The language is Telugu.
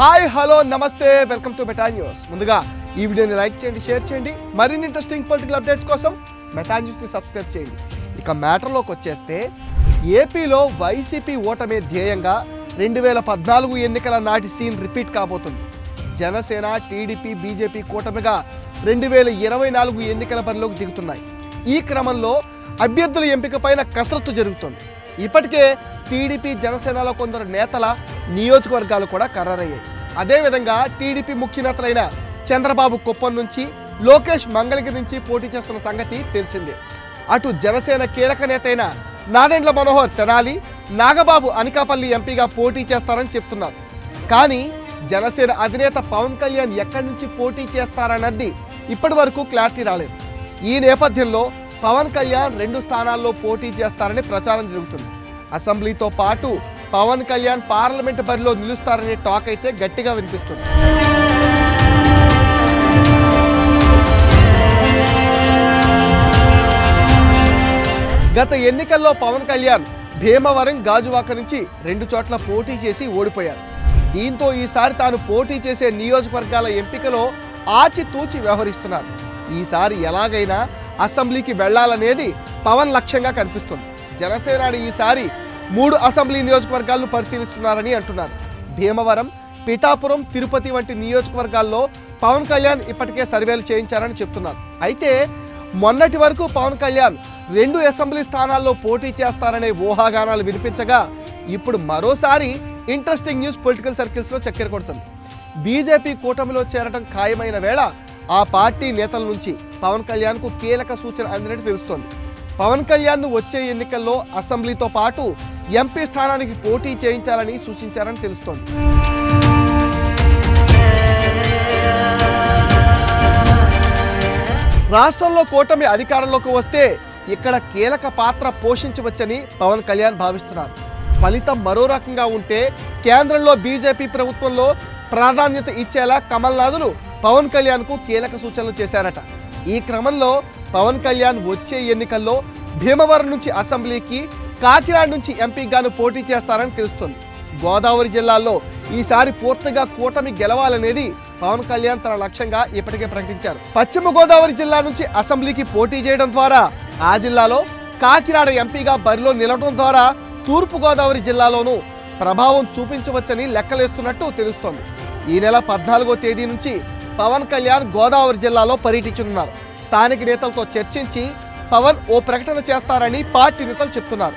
Hi hello namaste welcome to Meta News. ముందుగా ఈ వీడియోని లైక్ చేయండి షేర్ చేయండి. మరిన్ని ఇంట్రెస్టింగ్ పొలిటికల్ అప్డేట్స్ కోసం మెటా న్యూస్ని సబ్స్క్రైబ్ చేయండి. ఇక మ్యాటర్లోకి వచ్చేస్తే ఏపీలో వైసీపీ ఓటమే ధ్యేయంగా రెండు వేల పద్నాలుగు ఎన్నికల నాటి సీన్ రిపీట్ కాబోతుంది. జనసేన టీడీపీ బీజేపీ కూటమిగా రెండు వేల ఇరవై నాలుగు ఎన్నికల బరిలోకి దిగుతున్నాయి. ఈ క్రమంలో అభ్యర్థుల ఎంపిక పైన కసరత్తు జరుగుతుంది. ఇప్పటికే టీడీపీ జనసేనలో కొందరు నేతల నియోజకవర్గాలు కూడా ఖరారయ్యాయి. అదేవిధంగా టీడీపీ ముఖ్య నేతలైన చంద్రబాబు కుప్పం నుంచి లోకేష్ మంగళగిరి నుంచి పోటీ చేస్తున్న సంగతి తెలిసిందే. అటు జనసేన కీలక నేత అయిన నాదెండ్ల మనోహర్ తెనాలి నాగబాబు అనకాపల్లి ఎంపీగా పోటీ చేస్తారని చెప్తున్నారు. కానీ జనసేన అధినేత పవన్ కళ్యాణ్ ఎక్కడి నుంచి పోటీ చేస్తారన్నది ఇప్పటి వరకు క్లారిటీ రాలేదు. ఈ నేపథ్యంలో పవన్ కళ్యాణ్ రెండు స్థానాల్లో పోటీ చేస్తారని ప్రచారం జరుగుతుంది. అసెంబ్లీతో పాటు పవన్ కళ్యాణ్ పార్లమెంట్ బరిలో నిలుస్తారనే టాక్ అయితే గట్టిగా వినిపిస్తుంది. గత ఎన్నికల్లో పవన్ కళ్యాణ్ భీమవరం గాజువాక నుంచి రెండు చోట్ల పోటీ చేసి ఓడిపోయారు. దీంతో ఈసారి తాను పోటీ చేసే నియోజకవర్గాల ఎంపికలో ఆచితూచి వ్యవహరిస్తున్నారు. ఈసారి ఎలాగైనా అసెంబ్లీకి వెళ్ళాలనేది పవన్ లక్ష్యంగా కనిపిస్తుంది. జనసేనాని ఈసారి మూడు అసెంబ్లీ నియోజకవర్గాలను పరిశీలిస్తున్నారని అంటున్నారు. భీమవరం పిఠాపురం తిరుపతి వంటి నియోజకవర్గాల్లో పవన్ కళ్యాణ్ ఇప్పటికే సర్వేలు చేయించారని చెప్తున్నారు. అయితే మొన్నటి వరకు పవన్ కళ్యాణ్ రెండు అసెంబ్లీ స్థానాల్లో పోటీ చేస్తారనే ఊహాగానాలు వినిపించగా ఇప్పుడు మరోసారి ఇంట్రెస్టింగ్ న్యూస్ పొలిటికల్ సర్కిల్స్లో చక్కెర కొడుతుంది. బీజేపీ కూటమిలో చేరడం ఖాయమైన వేళ ఆ పార్టీ నేతల నుంచి పవన్ కళ్యాణ్కు కీలక సూచన అందినట్టు తెలుస్తోంది. పవన్ కళ్యాణ్ను వచ్చే ఎన్నికల్లో అసెంబ్లీతో పాటు ఎంపీ స్థానానికి పోటీ చేయించాలని సూచించారని తెలుస్తోంది. రాష్ట్రంలో కూటమి అధికారంలోకి వస్తే ఇక్కడ కీలక పాత్ర పోషించవచ్చని పవన్ కళ్యాణ్ భావిస్తున్నారు. ఫలితం మరో రకంగా ఉంటే కేంద్రంలో బీజేపీ ప్రభుత్వంలో ప్రాధాన్యత ఇచ్చేలా కమల్నాథులు పవన్ కళ్యాణ్కు కీలక సూచనలు చేశారట. ఈ క్రమంలో పవన్ కళ్యాణ్ వచ్చే ఎన్నికల్లో భీమవరం నుంచి అసెంబ్లీకి కాకినాడ నుంచి ఎంపీగాను పోటీ చేస్తారని తెలుస్తుంది. గోదావరి జిల్లాల్లో ఈసారి పూర్తిగా కూటమి గెలవాలనేది పవన్ కళ్యాణ్ తన లక్ష్యంగా ఇప్పటికే ప్రకటించారు. పశ్చిమ గోదావరి జిల్లా నుంచి అసెంబ్లీకి పోటీ చేయడం ద్వారా ఆ జిల్లాలో కాకినాడ ఎంపీగా బరిలో నిలవడం ద్వారా తూర్పు గోదావరి జిల్లాలోనూ ప్రభావం చూపించవచ్చని లెక్కలేస్తున్నట్టు తెలుస్తోంది. ఈ నెల పద్నాలుగో తేదీ నుంచి పవన్ కళ్యాణ్ గోదావరి జిల్లాలో పర్యటించనున్నారు. స్థానిక నేతలతో చర్చించి పవన్ ఓ ప్రకటన చేస్తారని పార్టీ నేతలు చెప్తున్నారు.